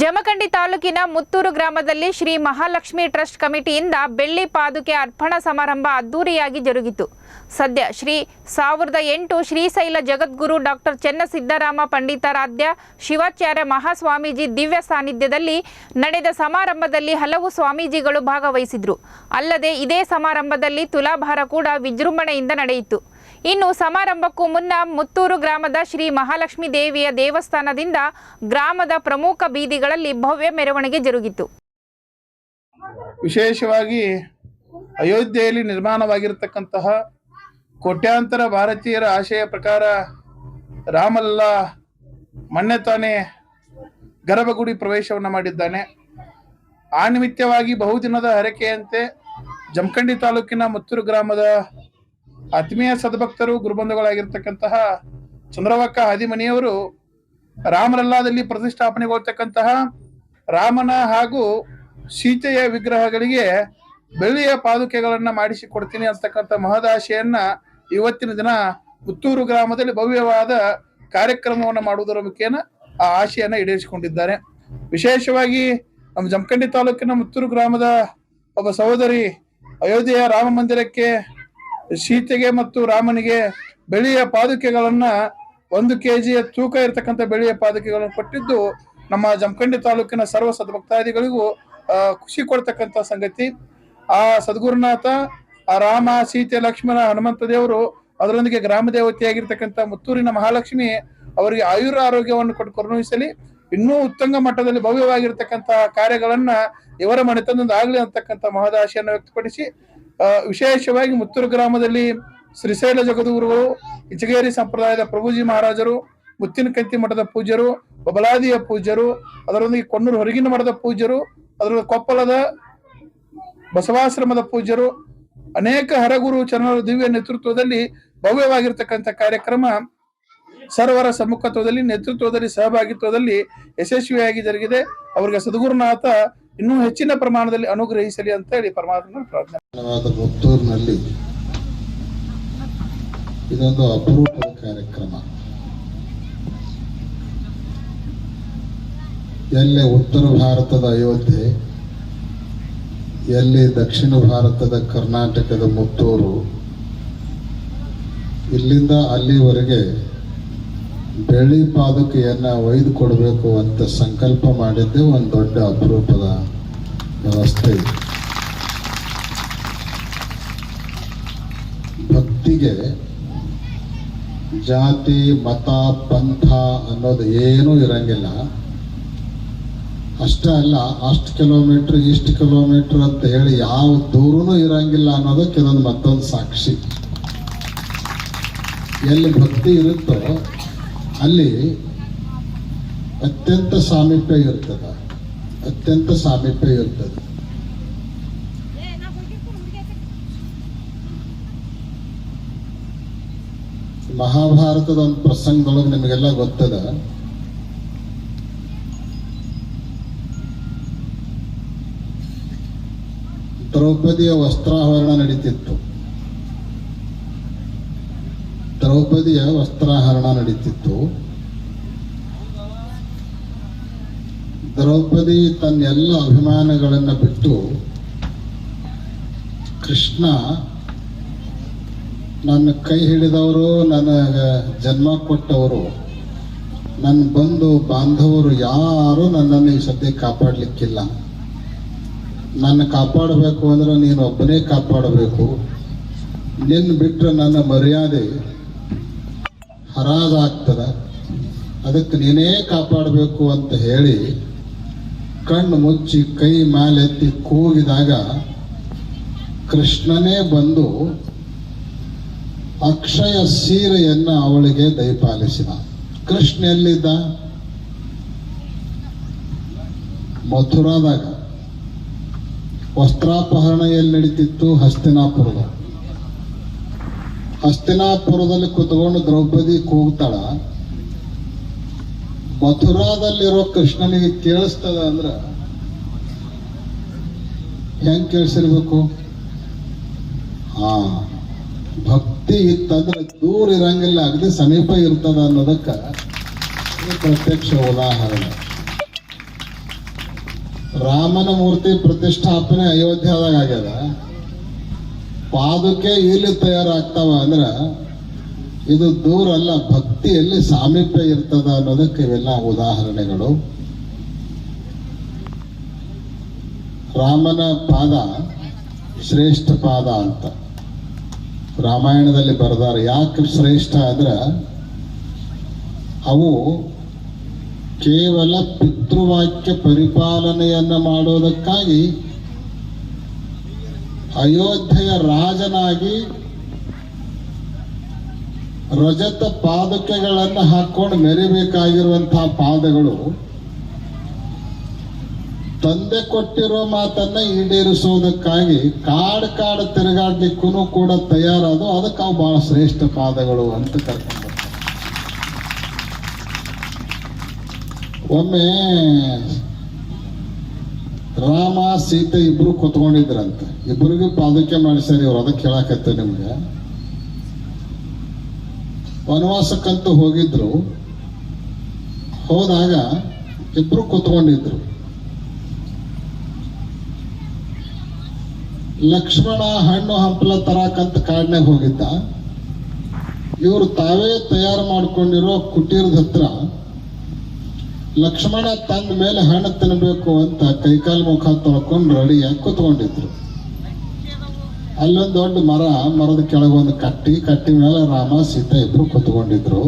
ಜಮಖಂಡಿ ತಾಲೂಕಿನ ಮುತ್ತೂರು ಗ್ರಾಮದಲ್ಲಿ ಶ್ರೀ ಮಹಾಲಕ್ಷ್ಮಿ ಟ್ರಸ್ಟ್ ಕಮಿಟಿಯಿಂದ ಬೆಳ್ಳಿ ಪಾದುಕೆ ಅರ್ಪಣಾ ಸಮಾರಂಭ ಅದ್ದೂರಿಯಾಗಿ ಜರುಗಿತು. ಸದ್ಯ ಶ್ರೀ ಸಾವಿರದ ಎಂಟು ಶ್ರೀಶೈಲ ಜಗದ್ಗುರು ಡಾಕ್ಟರ್ ಚೆನ್ನಸಿದ್ದರಾಮ ಪಂಡಿತಾರಾಧ್ಯ, ಶಿವಾಚಾರ್ಯ ಮಹಾಸ್ವಾಮೀಜಿ ದಿವ್ಯ ಸಾನ್ನಿಧ್ಯದಲ್ಲಿ ನಡೆದ ಸಮಾರಂಭದಲ್ಲಿ ಹಲವು ಸ್ವಾಮೀಜಿಗಳು ಭಾಗವಹಿಸಿದ್ರು. ಅಲ್ಲದೆ ಇದೇ ಸಮಾರಂಭದಲ್ಲಿ ತುಲಾಭಾರ ಕೂಡ ವಿಜೃಂಭಣೆಯಿಂದ ನಡೆಯಿತು. ಇನ್ನು ಸಮಾರಂಭಕ್ಕೂ ಮುನ್ನ ಮುತ್ತೂರು ಗ್ರಾಮದ ಶ್ರೀ ಮಹಾಲಕ್ಷ್ಮೀ ದೇವಿಯ ದೇವಸ್ಥಾನದಿಂದ ಗ್ರಾಮದ ಪ್ರಮುಖ ಬೀದಿಗಳಲ್ಲಿ ಭವ್ಯ ಮೆರವಣಿಗೆ ಜರುಗಿತು. ವಿಶೇಷವಾಗಿ ಅಯೋಧ್ಯೆಯಲ್ಲಿ ನಿರ್ಮಾಣವಾಗಿರತಕ್ಕಂತಹ ಕೋಟ್ಯಾಂತರ ಭಾರತೀಯರ ಆಶಯ ಪ್ರಕಾರ ರಾಮಲ್ಲ ಮೊನ್ನೆ ತಾನೇ ಗರ್ಭಗುಡಿ ಪ್ರವೇಶವನ್ನು ಮಾಡಿದ್ದಾನೆ. ಆ ನಿಮಿತ್ತವಾಗಿ ಬಹುದಿನದ ಹರಕೆಯಂತೆ ಜಮಖಂಡಿ ತಾಲೂಕಿನ ಮುತ್ತೂರು ಗ್ರಾಮದ ಆತ್ಮೀಯ ಸದ್ಭಕ್ತರು, ಗುರುಬಂಧುಗಳಾಗಿರ್ತಕ್ಕಂತಹ ಚಂದ್ರವಕ್ಕ ಹದಿಮನಿಯವರು ರಾಮರಲ್ಲಾದಲ್ಲಿ ಪ್ರತಿಷ್ಠಾಪನೆಗೊಳ್ತಕ್ಕಂತಹ ರಾಮನ ಹಾಗೂ ಸೀತೆಯ ವಿಗ್ರಹಗಳಿಗೆ ಬೆಳ್ಳಿಯ ಪಾದುಕೆಗಳನ್ನ ಮಾಡಿಸಿ ಕೊಡ್ತೀನಿ ಅಂತಕ್ಕಂಥ ಮಹದಾಶೆಯನ್ನ ಇವತ್ತಿನ ದಿನ ಪುತ್ತೂರು ಗ್ರಾಮದಲ್ಲಿ ಭವ್ಯವಾದ ಕಾರ್ಯಕ್ರಮವನ್ನು ಮಾಡುವುದರ ಮುಖೇನ ಆ ಆಶೆಯನ್ನ ಈಡೇರಿಸಿಕೊಂಡಿದ್ದಾರೆ. ವಿಶೇಷವಾಗಿ ನಮ್ಮ ಜಮಖಂಡಿ ತಾಲೂಕಿನ ಮುತ್ತೂರು ಗ್ರಾಮದ ಒಬ್ಬ ಸಹೋದರಿ ಅಯೋಧ್ಯೆಯ ರಾಮ ಮಂದಿರಕ್ಕೆ ಸೀತೆಗೆ ಮತ್ತು ರಾಮನಿಗೆ ಬೆಳೆಯ ಪಾದುಕೆಗಳನ್ನ ಒಂದು ಕೆಜಿಯ ತೂಕ ಇರತಕ್ಕಂಥ ಬೆಳೆಯ ಪಾದುಕೆಗಳನ್ನು ಕೊಟ್ಟಿದ್ದು ನಮ್ಮ ಜಮಖಂಡಿ ತಾಲೂಕಿನ ಸರ್ವ ಸದ್ಭಕ್ತಾದಿಗಳಿಗೂ ಖುಷಿ ಕೊಡ್ತಕ್ಕಂಥ ಸಂಗತಿ. ಆ ಸದ್ಗುರುನಾಥ, ಆ ರಾಮ, ಸೀತೆ, ಲಕ್ಷ್ಮಣ, ಹನುಮಂತ ದೇವರು ಅದರೊಂದಿಗೆ ಗ್ರಾಮ ದೇವತೆಯಾಗಿರ್ತಕ್ಕಂಥ ಮುತ್ತೂರಿನ ಮಹಾಲಕ್ಷ್ಮಿ ಅವರಿಗೆ ಆಯುರ ಆರೋಗ್ಯವನ್ನು ಕೊಟ್ಟು ಕರುಣಿಸಲಿ ಇನ್ನೂ ಉತ್ತಂಗ ಮಟ್ಟದಲ್ಲಿ ಭವ್ಯವಾಗಿರ್ತಕ್ಕಂಥ ಕಾರ್ಯಗಳನ್ನ ಇವರ ಮನೆತನದಿಂದ ಆಗಲಿ ಅಂತಕ್ಕಂಥ ಮಹದಾಶೆಯನ್ನು ವ್ಯಕ್ತಪಡಿಸಿ ವಿಶೇಷವಾಗಿ ಮುತ್ತೂರು ಗ್ರಾಮದಲ್ಲಿ ಶ್ರೀಶೈಲ ಜಗದ್ಗುರುಗಳು, ಇಚಗೇರಿ ಸಂಪ್ರದಾಯದ ಪ್ರಭುಜಿ ಮಹಾರಾಜರು ಮುತ್ತಿನಕಂತಿ ಮಠದ ಪೂಜ್ಯರು, ಬಬಲಾದಿಯ ಪೂಜ್ಯರು, ಅದರೊಂದಿಗೆ ಕೊಣ್ಣೂರು ಹೊರಗಿನ ಮಠದ ಪೂಜ್ಯರು ಅದರ ಕೊಪ್ಪಳದ ಬಸವಾಶ್ರಮದ ಪೂಜ್ಯರು, ಅನೇಕ ಹರಗುರು ಚರಣರ ದಿವ್ಯ ನೇತೃತ್ವದಲ್ಲಿ ಭವ್ಯವಾಗಿರ್ತಕ್ಕಂಥ ಕಾರ್ಯಕ್ರಮ ಸರ್ವರ ಸಮ್ಮುಖತ್ವದಲ್ಲಿ, ನೇತೃತ್ವದಲ್ಲಿ, ಸಹಭಾಗಿತ್ವದಲ್ಲಿ ಯಶಸ್ವಿಯಾಗಿ ಜರುಗಿದೆ. ಅವರಿಗೆ ಸದ್ಗುರುನಾಥ ಇನ್ನೂ ಹೆಚ್ಚಿನ ಪ್ರಮಾಣದಲ್ಲಿ ಅನುಗ್ರಹಿಸಲಿ ಅಂತ ಹೇಳಿ ಪರಮಾತ್ಮ ಪ್ರಾರ್ಥನೆ ಇದೊಂದು ಅಪರೂಪದ ಕಾರ್ಯಕ್ರಮ. ಎಲ್ಲಿ ಉತ್ತರ ಭಾರತದ ಅಯೋಧ್ಯೆ, ಎಲ್ಲಿ ದಕ್ಷಿಣ ಭಾರತದ ಕರ್ನಾಟಕದ ಮುತ್ತೂರು, ಇಲ್ಲಿಂದ ಅಲ್ಲಿವರೆಗೆ ಬೆಳ್ಳಿ ಪಾದುಕೆಯನ್ನ ಒಯ್ದು ಕೊಡಬೇಕು ಅಂತ ಸಂಕಲ್ಪ ಮಾಡಿದ್ದೇ. ಒಂದು ದೊಡ್ಡ ಅಪರೂಪದ ವ್ಯವಸ್ಥೆ ಇದೆ. ಭಕ್ತಿಗೆ ಜಾತಿ, ಮತ, ಪಂಥ ಅನ್ನೋದು ಏನೂ ಇರಂಗಿಲ್ಲ. ಅಷ್ಟೇ ಅಲ್ಲ, ಅಷ್ಟು ಕಿಲೋಮೀಟರ್ ಇಷ್ಟು ಕಿಲೋಮೀಟರ್ ಅಂತ ಹೇಳಿ ಯಾವ ದೂರನೂ ಇರಂಗಿಲ್ಲ ಅನ್ನೋದಕ್ಕೆ ಇದೊಂದು ಮತ್ತೊಂದು ಸಾಕ್ಷಿ. ಎಲ್ಲಿ ಭಕ್ತಿ ಇರುತ್ತೋ ಅಲ್ಲಿ ಅತ್ಯಂತ ಸಾಮೀಪ್ಯ ಇರ್ತದ. ಅತ್ಯಂತ ಸಾಮೀಪ್ಯ ಇರ್ತದೆ. ಮಹಾಭಾರತದ ಒಂದು ಪ್ರಸಂಗದೊಳಗೆ ನಿಮಗೆಲ್ಲ ಗೊತ್ತದ? ದ್ರೌಪದಿಯ ವಸ್ತ್ರಾಹರಣ ನಡೀತಿತ್ತು. ದ್ರೌಪದಿಯ ವಸ್ತ್ರಾಹರಣ ನಡೀತಿತ್ತು. ದ್ರೌಪದಿ ತನ್ನೆಲ್ಲ ಅಭಿಮಾನಗಳನ್ನು ಬಿಟ್ಟು ಕೃಷ್ಣ, ನನ್ನ ಕೈ ಹಿಡಿದವರು ನನಗೆ ಜನ್ಮ ಕೊಟ್ಟವರು, ನನ್ನ ಬಂಧು ಬಾಂಧವರು ಯಾರು ನನ್ನನ್ನು ಈ ಸದ್ಯ ಕಾಪಾಡಲಿಕ್ಕಿಲ್ಲ. ನನ್ನ ಕಾಪಾಡಬೇಕು ಅಂದ್ರೆ ನೀನು ಒಬ್ಬನೇ ಕಾಪಾಡಬೇಕು. ನಿನ್ನ ಬಿಟ್ಟರೆ ನನ್ನ ಮರ್ಯಾದೆ ಹರಾಜಾಗ್ತದ ಅದಕ್ಕೆ ನೀನೇ ಕಾಪಾಡಬೇಕು ಅಂತ ಹೇಳಿ ಕಣ್ಣು ಮುಚ್ಚಿ ಕೈ ಮೇಲೆತ್ತಿ ಕೂಗಿದಾಗ ಕೃಷ್ಣನೇ ಬಂದು ಅಕ್ಷಯ ಸೀರೆಯನ್ನು ಅವಳಿಗೆ ದಯಪಾಲಿಸಿದ. ಕೃಷ್ಣ ಎಲ್ಲಿದ್ದ? ಮಥುರಾದಾಗ. ವಸ್ತ್ರಾಪಹರಣ ಎಲ್ಲಿ ನಡೀತಿತ್ತು? ಹಸ್ತಿನಾಪುರದ ಹಸ್ತಿನಾಪುರದಲ್ಲಿ ಕುತ್ಕೊಂಡು ದ್ರೌಪದಿ ಕೂಗ್ತಾಳ, ಮಥುರಾದಲ್ಲಿರೋ ಕೃಷ್ಣನಿಗೆ ಕೇಳಿಸ್ತದ ಅಂದ್ರ, ಹೆಂಗ್ ಕೇಳಿಸಿರ್ಬೇಕು? ಹಾ, ಭಕ್ತಿ ಇತ್ತಂದ್ರೆ ದೂರ ಇರಂಗಿಲ್ಲ, ಅಗದಿ ಸಮೀಪ ಇರ್ತದ ಅನ್ನೋದಕ್ಕ ಪ್ರತ್ಯಕ್ಷ ಉದಾಹರಣೆ. ರಾಮನ ಮೂರ್ತಿ ಪ್ರತಿಷ್ಠಾಪನೆ ಅಯೋಧ್ಯದಾಗ ಆಗ್ಯದ. ಪಾದುಕೆ ಇಲ್ಲಿ ತಯಾರಾಗ್ತಾವ ಅಂದ್ರ, ಇದು ದೂರ ಅಲ್ಲ ಭಕ್ತಿಯಲ್ಲಿ ಸಾಮೀಪ್ಯ ಇರ್ತದ ಅನ್ನೋದಕ್ಕೆ ಇವೆಲ್ಲ ಉದಾಹರಣೆಗಳು. ರಾಮನ ಪಾದ ಶ್ರೇಷ್ಠ ಪಾದ ಅಂತ. ರಾಮಾಯಣದಲ್ಲಿ ಬರೆದಾರೆ, ಯಾಕೆ ಶ್ರೇಷ್ಠ ಅಂದ್ರೆ, ಅವು ಕೇವಲ ಪಿತೃವಾಕ್ಯ ಪರಿಪಾಲನೆಯನ್ನ ಮಾಡೋದಕ್ಕಾಗಿ ಅಯೋಧ್ಯೆಯ ರಾಜನಾಗಿ ರಜತ ಪಾದುಕೆಗಳನ್ನು ಹಾಕೊಂಡು ಮೆರಿಬೇಕಾಗಿರುವಂತಹ ಪಾದಗಳು ತಂದೆ ಕೊಟ್ಟಿರೋ ಮಾತನ್ನ ಈಡೇರಿಸೋದಕ್ಕಾಗಿ ಕಾಡು ಕಾಡು ತಿರುಗಾಡ್ಲಿಕ್ಕೂ ಕೂಡ ತಯಾರಾದ ಅದಕ್ಕೆ ಅವು ಬಹಳ ಶ್ರೇಷ್ಠ ಪಾದಗಳು ಅಂತ ಕರ್ಕೊಂಡು. ಒಮ್ಮೆ ರಾಮ, ಸೀತೆ ಇಬ್ರು ಕುತ್ಕೊಂಡಿದ್ರಂತೆ. ಇಬ್ಬರಿಗೂ ಪಾದಕೆ ಮಾಡಿಸ್ಯಾರ ಇವ್ರು ಅದಕ್ಕೆ ಹೇಳಕತ್ತೆ ನಿಮ್ಗೆ. ವನವಾಸಕ್ಕಂತೂ ಹೋಗಿದ್ರು. ಹೋದಾಗ ಇಬ್ರು ಕುತ್ಕೊಂಡಿದ್ರು. ಲಕ್ಷ್ಮಣ ಹಣ್ಣು ಹಂಪಲ ತರಾಕಂತ ಕಾಡ್ನಾಗ ಹೋಗಿದ್ದ. ಇವರು ತಾವೇ ತಯಾರು ಮಾಡ್ಕೊಂಡಿರೋ ಕುಟೀರದ ಹತ್ರ ಲಕ್ಷ್ಮಣ ತಂದ ಮೇಲೆ ಹಣ್ಣು ತಿನ್ನಬೇಕು ಅಂತ ಕೈಕಾಲು ಮುಖ ತೊಳ್ಕೊಂಡು ರೆಡಿಯಾಗಿ ಕುತ್ಕೊಂಡಿದ್ರು. ಅಲ್ಲೊಂದು ದೊಡ್ಡ ಮರ ಮರದ ಕೆಳಗೊಂದು ಕಟ್ಟಿ ಕಟ್ಟಿ ಮೇಲೆ ರಾಮ, ಸೀತೆ ಇಬ್ರು ಕುತ್ಕೊಂಡಿದ್ರು.